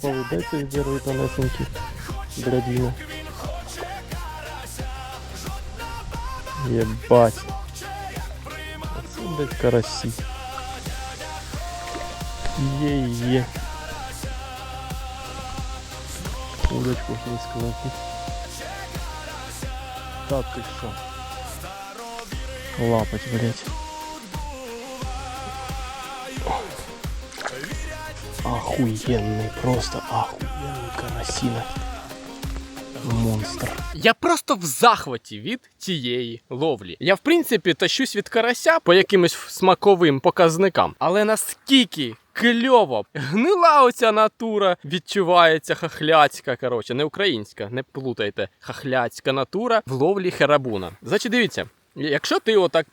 Поведеться від зірви тонесенькі. Дрядіна. Єбать. Оце, блядь, карасі. Є-є. Удочку вискалати. Та ти що? Лапать, блядь. Охуенный, просто охуенный карасина. Монстр. Я просто в захваті від цієї ловлі. Я, в принципі, тащусь від карася по якимось смаковим показникам. Але наскільки кльово гнила оця натура, відчувається хахляцька, коротше, не українська, не плутайте, хахляцька натура в ловлі херабуна. Значить, дивіться, якщо ти отак,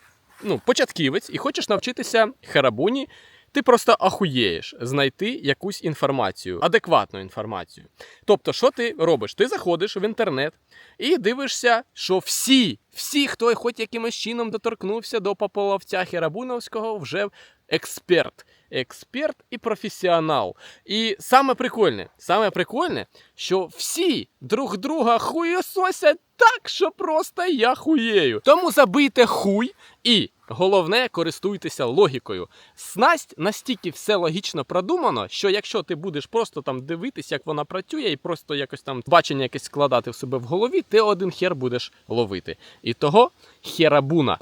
ну, початківець і хочеш навчитися херабуні, ти просто ахуєєш знайти якусь інформацію, адекватну інформацію. Тобто, що ти робиш? Ти заходиш в інтернет і дивишся, що всі, всі, хто хоч якимось чином доторкнувся до пополовця Херабуновського, вже експерт. Експерт і професіонал. І саме прикольне, саме прикольне, що всі друг друга хуєсосять так, що просто я хуєю. Тому забийте хуй і головне користуйтеся логікою. Снасть настільки все логічно продумано, що якщо ти будеш просто там дивитися, як вона працює, і просто якось там бачення якесь складати в себе в голові, ти один хер будеш ловити. І того херабуна.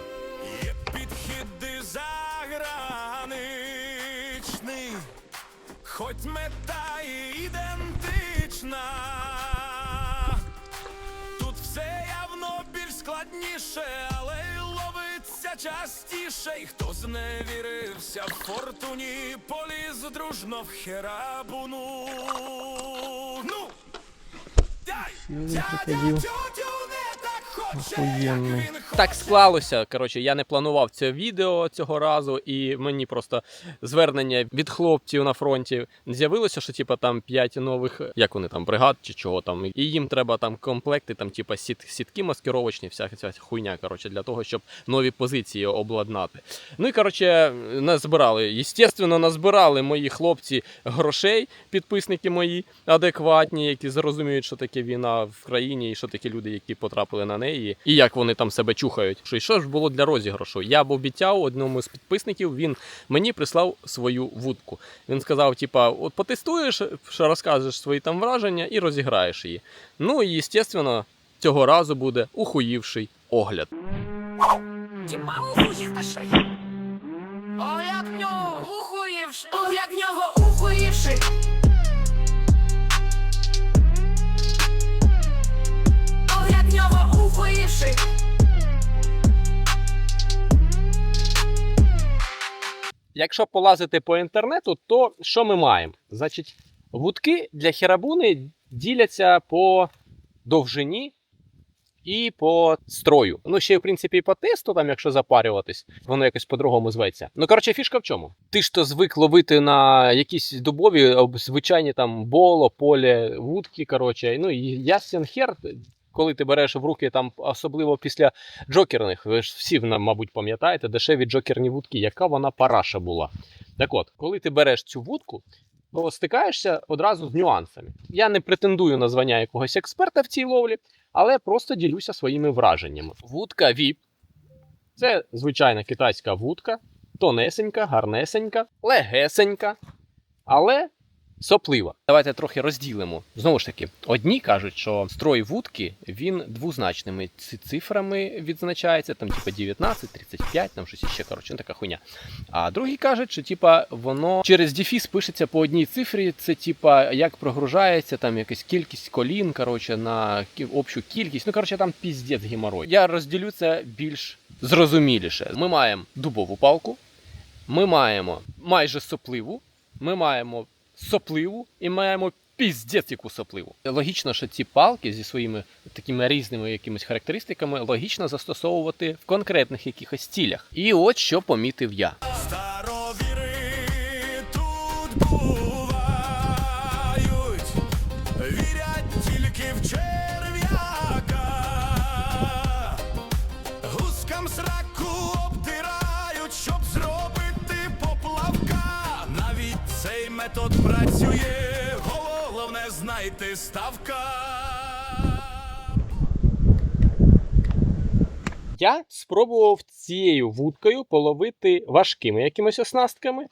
Хоч мета і ідентична. Тут все явно більш складніше, але й ловиться частіше. І хто зневірився в фортуні, поліз дружно в херабуну. Ну! Дай! Сьогодні. Тютю не так хоче, як він Так склалося. Коротше, я не планував це відео цього разу, і мені просто звернення від хлопців на фронті з'явилося, що типа там 5 нових, як вони там, бригад чи чого там, і їм треба там комплекти, там, типа сіт, сітки маскировочні, вся ця хуйня, коротше, для того, щоб нові позиції обладнати. Ну і коротше, назбирали. Єстественно, назбирали мої хлопці грошей, підписники мої адекватні, які зрозуміють, що таке війна в країні, і що такі люди, які потрапили на неї, і як вони там себе чухають. Що і що ж було для розіграшу? Я б обіцяв одному з підписників, він мені прислав свою вудку. Він сказав: типа, от потестуєш, що розкажеш свої там враження і розіграєш її. Ну і естественно, цього разу буде ухуївший огляд. Тіма ухуївши. О, як нього ухуївши. О, як в нього ухуївши. Як нього ухуївши. Якщо полазити по інтернету, то що ми маємо? Значить, вудки для херабуни діляться по довжині і по строю. Ну, ще, в принципі, і по тесту, там, якщо запарюватись, воно якось по-другому зветься. Ну, коротше, фішка в чому? Ти ж то звик ловити на якісь дубові, звичайні там боло, поле, вудки. Коротше, ну і ясен хер. Коли ти береш в руки там, особливо після джокерних, ви ж всі, мабуть, пам'ятаєте, дешеві джокерні вудки, яка вона параша була. Так от, коли ти береш цю вудку, то стикаєшся одразу з нюансами. Я не претендую на звання якогось експерта в цій ловлі, але просто ділюся своїми враженнями. Вудка VIP – це звичайна китайська вудка, тонесенька, гарнесенька, легесенька, але соплива. Давайте трохи розділимо. Знову ж таки, одні кажуть, що строй вудки він двозначними цифрами відзначається, там типа 19, 35, там щось іще, коротше, ну, така хуйня. А другі кажуть, що типа воно через дефіс пишеться по одній цифрі. Це типа як прогружається там якась кількість колін, коротше, на общу кількість. Ну коротше, там піздець геморой. Я розділю це більш зрозуміліше. Ми маємо дубову палку, ми маємо майже сопливу, ми маємо сопливу і маємо. Піздець яку сопливу. Логічно, що ці палки зі своїми такими різними якимись характеристиками логічно застосовувати в конкретних якихось цілях. І от що помітив я. Старовіри тут бувають, знайте ставка. Я спробував цією вудкою половити важкими якимись оснастками.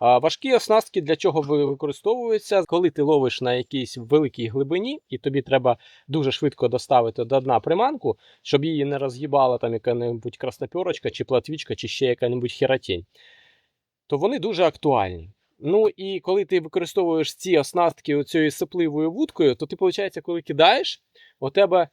Важкі оснастки для чого використовуються, коли ти ловиш на якійсь великій глибині, і тобі треба дуже швидко доставити до дна приманку, щоб її не роз'їбала там яка-небудь красноперочка, чи платвічка, чи ще яка-небудь херотень, то вони дуже актуальні. Ну і коли ти використовуєш ці оснастки оцією сипливою вудкою, то ти, виходить, коли кидаєш, у тебе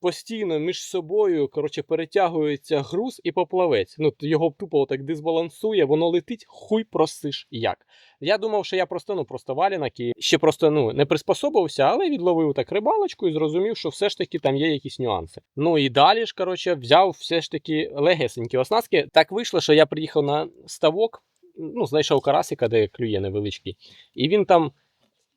постійно між собою коротше, перетягується груз і поплавець. Ну, його тупо так дисбалансує, воно летить, хуй просиш як. Я думав, що я просто ну просто валянок і ще просто ну не приспособився, але відловив так рибалочку і зрозумів, що все ж таки там є якісь нюанси. Ну і далі ж коротше, взяв все ж таки легесенькі оснастки. Так вийшло, що я приїхав на ставок, ну знайшов карасика, де клює невеличкий, і він там.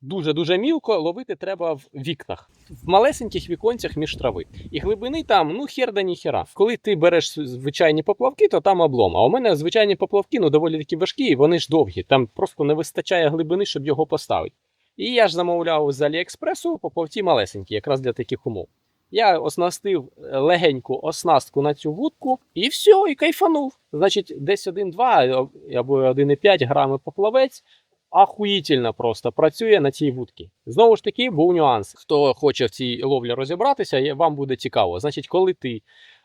Дуже-дуже мілко ловити треба в вікнах, в малесеньких віконцях між трави. І глибини там, ну хер да ніхера. Коли ти береш звичайні поплавки, то там облом. А у мене звичайні поплавки ну доволі такі важкі, і вони ж довгі. Там просто не вистачає глибини, щоб його поставити. І я ж замовляв з Аліекспресу поплавці малесенькі, якраз для таких умов. Я оснастив е, легеньку оснастку на цю вудку, і все, і кайфанув. Значить, десь 1,2 або 1,5 грами поплавець. Ахуїтельно просто працює на цій вудці. Знову ж таки, був нюанс. Хто хоче в цій ловлі розібратися, вам буде цікаво. Значить, коли ти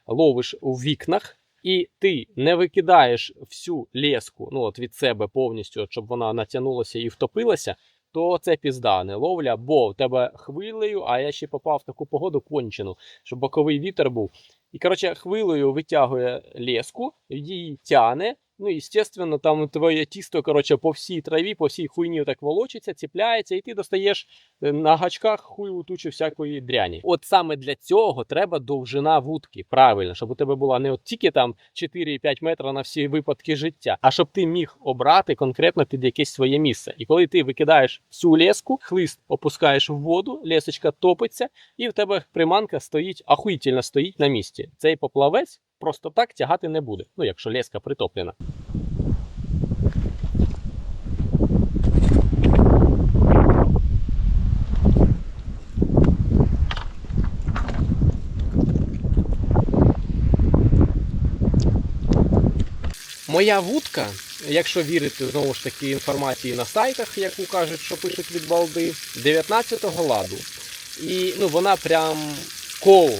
ловиш у вікнах і ти не викидаєш всю леску ну, от від себе повністю, щоб вона натягнулася і втопилася, то це пізда не ловля, бо в тебе хвилею, а я ще попав в таку погоду кончену, щоб боковий вітер був. І коротше, хвилею витягує леску, її тяне. Ну, звісно, там твоє тісто, коротше, по всій траві, по всій хуйні так волочиться, ціпляється, і ти достаєш е, на гачках хуй тучу всякої дряні. От саме для цього треба довжина вудки, правильно, щоб у тебе була не от тільки там 4-5 метрів на всі випадки життя, а щоб ти міг обрати конкретно під якесь своє місце. І коли ти викидаєш всю леску, хлист опускаєш в воду, лесочка топиться, і в тебе приманка стоїть, ахуїтельно стоїть на місці. Цей поплавець просто так тягати не буде. Ну, якщо леска притоплена. Моя вудка, якщо вірити знову ж таки інформації на сайтах, яку кажуть, що пишуть від балди, 19-го ладу. І ну, вона прям кол.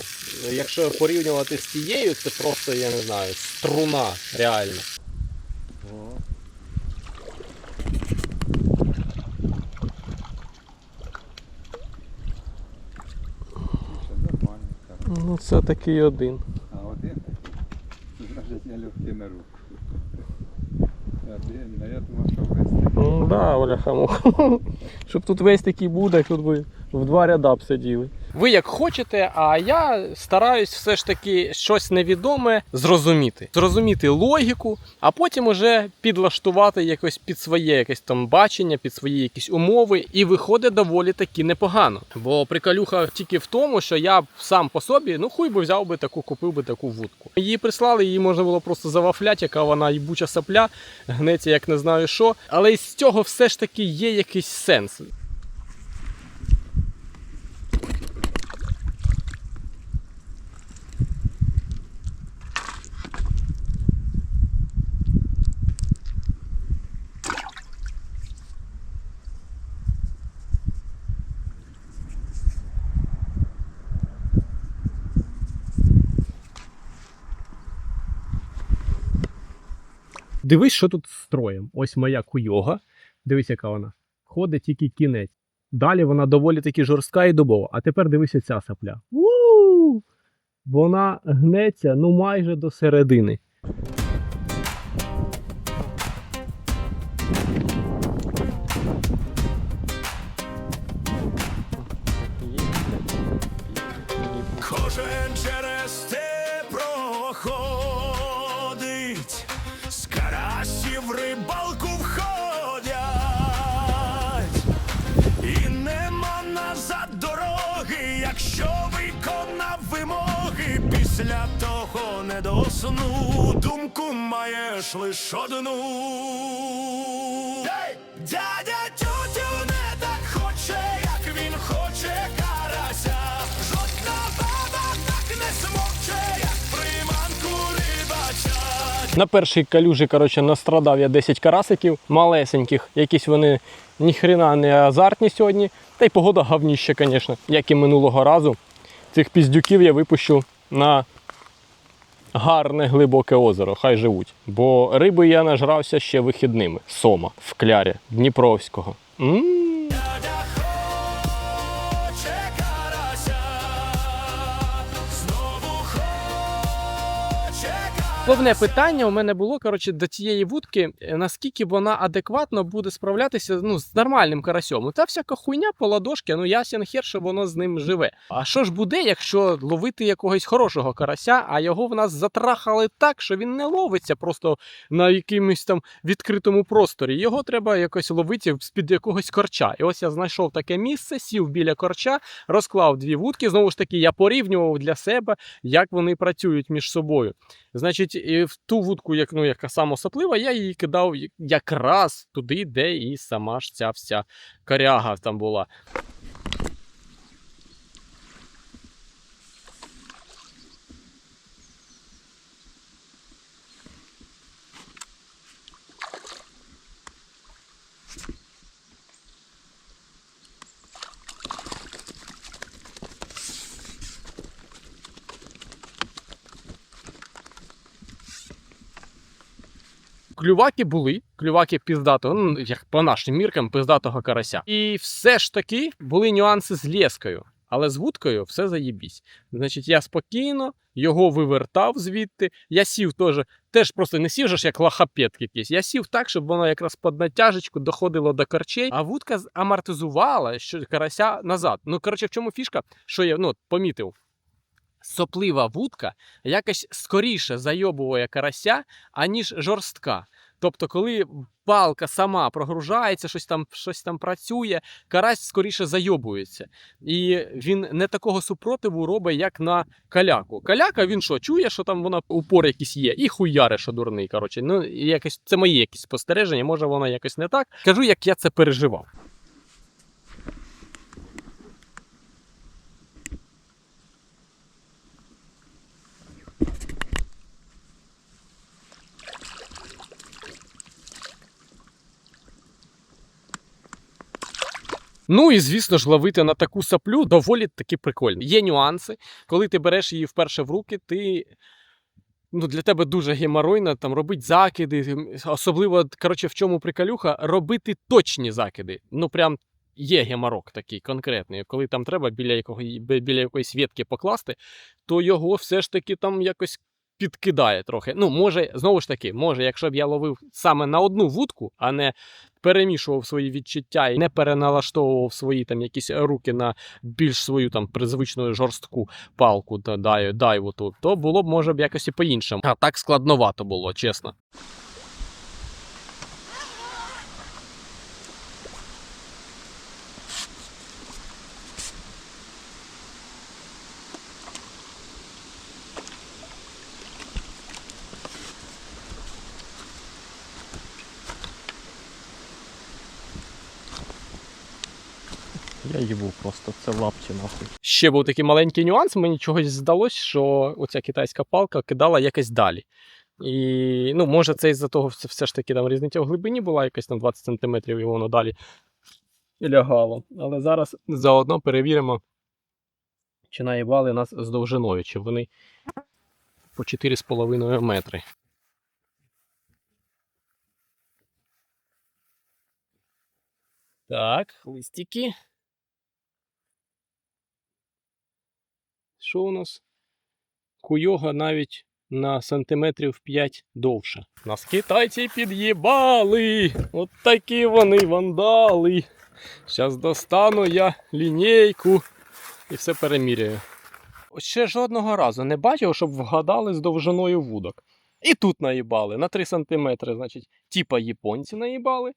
Якщо порівнювати з тією, це просто, я не знаю, струна реально. Так. Ну, це такий один. А один значить я легкий на руку. Один, а я думав, що весь такий. Ну, да, Оля Хамух. Щоб тут весь такий буде, тут би в два ряда б сиділи. Ви як хочете, а я стараюсь все ж таки щось невідоме зрозуміти. Зрозуміти логіку, а потім уже підлаштувати якось під своє якесь там бачення, під свої якісь умови, і виходить доволі таки непогано. Бо приколюха тільки в тому, що я сам по собі, ну хуй би взяв би таку, купив би таку вудку. Її прислали, її можна було просто завафляти, яка вона їбуча сапля, гнеться як не знаю що. Але із цього все ж таки є якийсь сенс. Дивись, що тут з строєм. Ось моя куйога. Дивись, яка вона. Ходить тільки кінець. Далі вона доволі таки жорстка і дубова. А тепер дивися ця сапля. У-у-! Вона гнеться ну майже до середини. Кожен через сну думку маєш лиш одну hey! Дядя тютю не так хоче, як він хоче карася. Жодна баба так не смовче, як приманку рибача. На першій калюжі коротше, настрадав я 10 карасиків малесеньких, якісь вони ніхрена не азартні сьогодні. Та й погода гавніща, звісно, як і минулого разу. Цих піздюків я випущу на гарне глибоке озеро, хай живуть. Бо риби я нажрався ще вихідними. Сома в клярі Дніпровського. м Головне питання у мене було коротше, до цієї вудки, е, наскільки вона адекватно буде справлятися ну, з нормальним карасьом. Та всяка хуйня по ладошки, ну ясен хер, що воно з ним живе. А що ж буде, якщо ловити якогось хорошого карася, а його в нас затрахали так, що він не ловиться просто на якомусь там відкритому просторі. Його треба якось ловити з-під якогось корча. І ось я знайшов таке місце, сів біля корча, розклав дві вудки. Знову ж таки, я порівнював для себе, як вони працюють між собою. Значить, і в ту вудку, як, ну, яка самосоплива, я її кидав якраз туди, де і сама ж ця вся коряга там була. Клюваки були, клюваки піздатого, ну, як по нашим міркам, пиздатого карася. І все ж таки були нюанси з лєскою. Але з вудкою все заєбісь. Значить, я спокійно його вивертав звідти. Я сів теж, теж просто не сів же як лахапет якийсь. Я сів так, щоб воно якраз під натяжечку доходило до корчей, а вудка амортизувала що карася назад. Ну, коротше, в чому фішка, що я ну, помітив. Соплива вудка якось скоріше зайобує карася, аніж жорстка. Тобто, коли палка сама прогружається, щось там, щось там працює, карась скоріше зайобується. І він не такого супротиву робить, як на каляку. Каляка він що, чує, що там вона упор якийсь є, і хуяре, що дурний. Коротше, ну якось це мої якісь спостереження, може воно якось не так. Кажу, як я це переживав. Ну і звісно ж, ловити на таку саплю доволі таки прикольно. Є нюанси, коли ти береш її вперше в руки, ти. Ну, для тебе дуже геморойно там робити закиди, особливо, коротше, в чому приколюха, робити точні закиди. Ну, прям є геморок такий конкретний. Коли там треба біля, якого, біля якоїсь ветки покласти, то його все ж таки там якось підкидає трохи. Ну, може, знову ж таки, може, якщо б я ловив саме на одну вудку, а не перемішував свої відчуття і не переналаштовував свої там якісь руки на більш свою там призвичну жорстку палку та дай, дайву тут, то було б може б якось і по-іншому. А так складновато було, чесно. Я їбу просто, це лапті нахуй. Ще був такий маленький нюанс, мені чогось здалось, що оця китайська палка кидала якось далі. І ну, може, це із-за того, все, все ж таки там різниця в глибині була якась на 20 см, і воно далі лягало. Але зараз заодно перевіримо, чи наїбали нас з довжиною, чи вони по 4,5 метри. Так, листики. Що у нас? Куйога навіть на сантиметрів 5 довше. Нас китайці під'їбали. От такі вони вандали. Зараз достану я лінійку і все переміряю. Ще жодного разу не бачив, щоб вгадали з довжиною вудок. І тут наїбали на 3 сантиметри, значить, типа японці наїбали,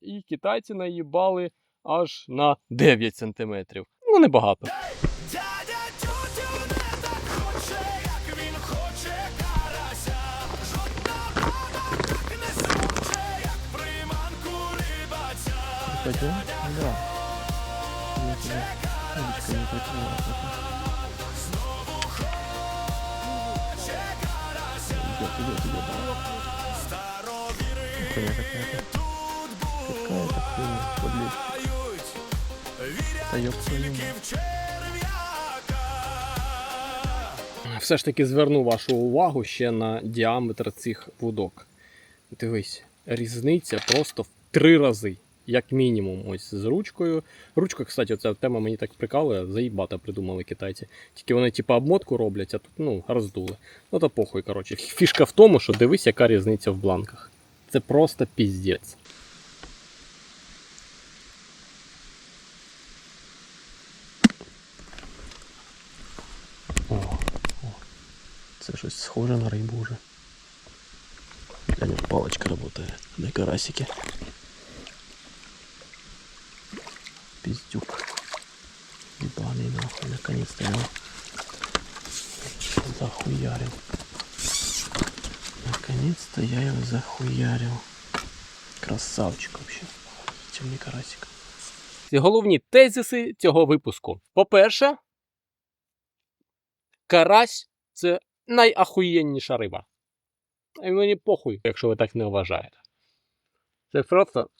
і китайці наїбали аж на 9 сантиметрів. Ну, небагато. Рибаця. Да. Идет, идет, идет. Хуйня какая-то. Какая-то хуйня. Подлечь. Та ёб. Все ж таки зверну вашу увагу ще на діаметр цих вудок. Дивись, різниця просто в три рази, як мінімум, ось з ручкою. Ручка, кстати, ця тема мені так прикалує, заїбата придумали китайці. Тільки вони, типу, обмотку роблять, а тут ну, роздули. Ну то похуй, коротше. Фішка в тому, що дивись, яка різниця в бланках. Це просто піздець. Це щось схоже на рибу вже. Глянь, палочка работает. На карасике. Пиздюк. Ебаный нахуй, наконец-то я захуярил. Наконец-то я его захуярил. Красавчик вообще. Охуительный карасик. Головні тезиси цього випуску. По-перше, карась це найахуєнніша риба. І мені похуй, якщо ви так не вважаєте. Це просто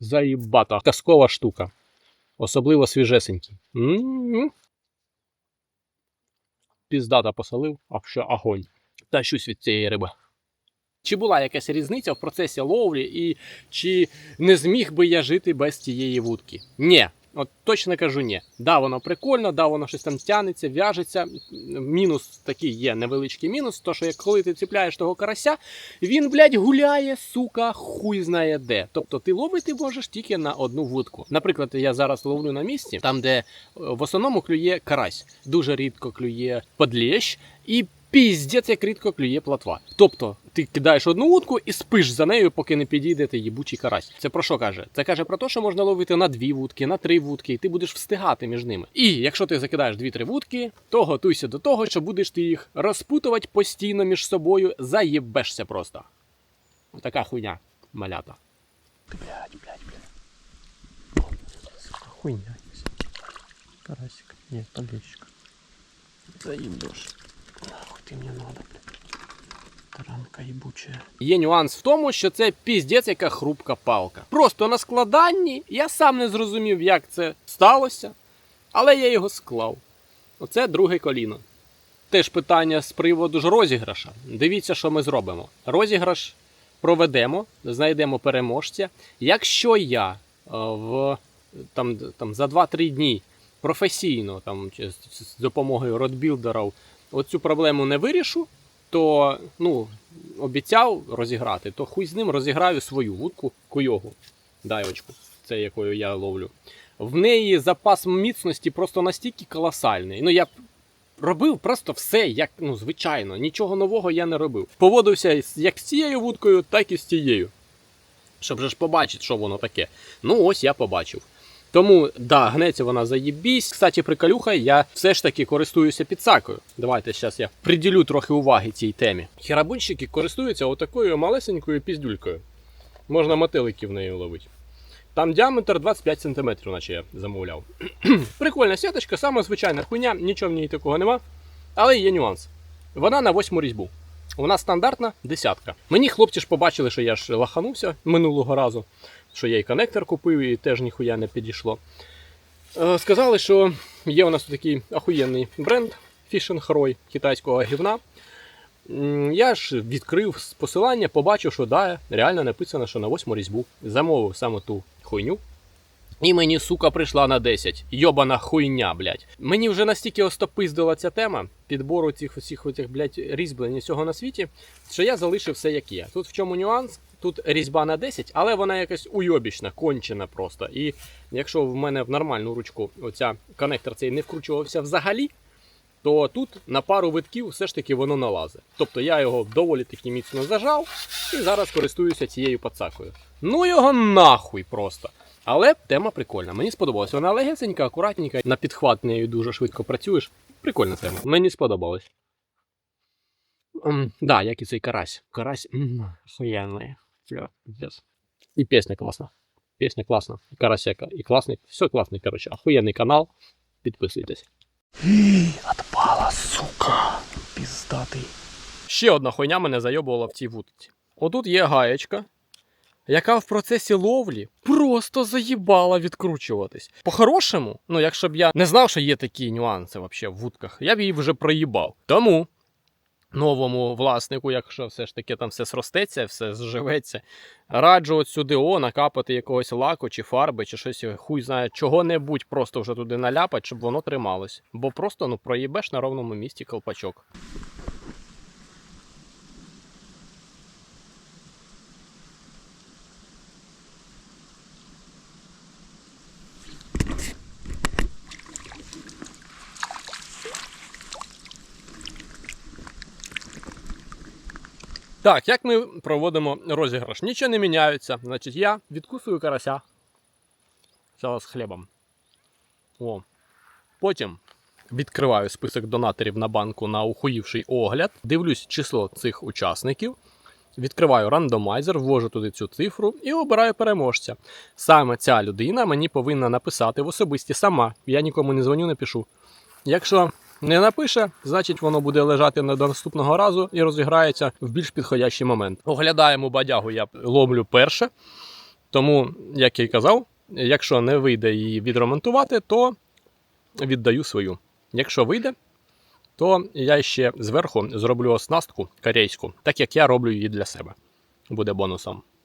заїбата казкова штука. Особливо свіжесенькі. М-м-м. Піздата посолив, а ще огонь. Тащусь від цієї риби. Чи була якась різниця в процесі ловлі, і чи не зміг би я жити без цієї вудки? Ні. От точно кажу ні. Да, воно прикольно, да, воно щось там тянеться, в'яжеться. Мінус такий є невеличкий мінус, то що як коли ти ціпляєш того карася, він, блядь, гуляє, сука, хуй знає де. Тобто ти ловити можеш тільки на одну вудку. Наприклад, я зараз ловлю на місці, там, де е, в основному клює карась, дуже рідко клює подлещ і піздець, як рідко клює платва. Тобто ти кидаєш одну вудку і спиш за нею, поки не підійде ти їбучий карась. Це про що каже? Це каже про те, що можна ловити на дві вудки, на три вудки, і ти будеш встигати між ними. І якщо ти закидаєш дві-три вудки, то готуйся до того, що будеш ти їх розпутувати постійно між собою, заєбешся просто. Така хуйня, малята. Блять, блять. Сука, хуйня. Карасик. Нет, подлещик. Заебешь. Ти мені надо. Таранка ебучая. Є нюанс в тому, що це піздець яка хрупка палка. Просто на складанні я сам не зрозумів, як це сталося, але я його склав. Оце друге коліно. Теж питання з приводу ж розіграша. Дивіться, що ми зробимо. Розіграш проведемо, знайдемо переможця. Якщо я е, в, там, там, за 2-3 дні професійно там, з допомогою родбілдерів оцю проблему не вирішу, то ну, обіцяв розіграти, то хуй з ним розіграю свою вудку куйогу, дайвочку, це якою я ловлю. В неї запас міцності просто настільки колосальний. Ну, я робив просто все, як ну, звичайно, нічого нового я не робив. Поводився як з цією вудкою, так і з тією. Щоб же ж побачити, що воно таке. Ну, ось я побачив. Тому, да, гнеться вона заєбісь. Кстати, приколюха, я все ж таки користуюся підсакою. Давайте зараз я приділю трохи уваги цій темі. Херабунщики користуються отакою малесенькою піздюлькою. Можна мотиликів нею ловити. Там діаметр 25 см, наче я замовляв. Прикольна сіточка, саме звичайна хуйня, нічого в ній такого нема. Але є нюанс. Вона на восьму різьбу. Вона стандартна десятка. Мені хлопці ж побачили, що я ж лаханувся минулого разу, що я і коннектор купив, і теж ніхуя не підійшло. Е, Сказали, що є у нас такий ахуєнний бренд Fishing Roy китайського гівна. Я ж відкрив посилання, побачив, що да, реально написано, що на восьму різьбу. Замовив саме ту хуйню. І мені, сука, прийшла на 10. Йобана хуйня, блядь. Мені вже настільки остопиздила ця тема підбору цих усіх блядь, різьблень і всього на світі, що я залишив все як є. Тут в чому нюанс? Тут різьба на 10, але вона якась уйобічна, кончена просто. І якщо в мене в нормальну ручку оця коннектор цей не вкручувався взагалі, то тут на пару витків все ж таки воно налазить. Тобто я його доволі таки міцно зажав і зараз користуюся цією пацакою. Ну його нахуй просто. Але тема прикольна. Мені сподобалась. Вона легесенька, акуратненька, на підхват нею дуже швидко працюєш. Прикольна тема. Мені сподобалось. Ем, да, як і цей карась. Карась охуєнний. Бля, пиздец. І пісня класна. Пісня класна. Карась яка- і класний. Все класний, коротше. Охуєнний канал. Підписуйтесь. Отпала, сука. Піздатий. Ще одна хуйня мене зайобувала в цій вудці. Отут є гаєчка, яка в процесі ловлі просто заїбала відкручуватись. По-хорошому, ну якщо б я не знав, що є такі нюанси вообще в вудках, я б її вже проїбав. Тому новому власнику, якщо все ж таки там все сростеться, все зживеться, раджу от сюди о, накапати якогось лаку чи фарби, чи щось хуй знає, чого-небудь просто вже туди наляпати, щоб воно трималось. Бо просто ну проїбеш на ровному місці колпачок. Так, як ми проводимо розіграш? Нічого не міняється. Значить, я відкусую карася. Зараз хлібом. О. Потім відкриваю список донаторів на банку на ухоївший огляд. Дивлюсь число цих учасників. Відкриваю рандомайзер, ввожу туди цю цифру і обираю переможця. Саме ця людина мені повинна написати в особисті сама. Я нікому не дзвоню, не пишу. Якщо не напише, значить воно буде лежати до наступного разу і розіграється в більш підходящий момент. Оглядаємо бадягу, я ловлю перше. Тому, як я й казав, якщо не вийде її відремонтувати, то віддаю свою. Якщо вийде, то я ще зверху зроблю оснастку корейську, так як я роблю її для себе. Буде бонусом.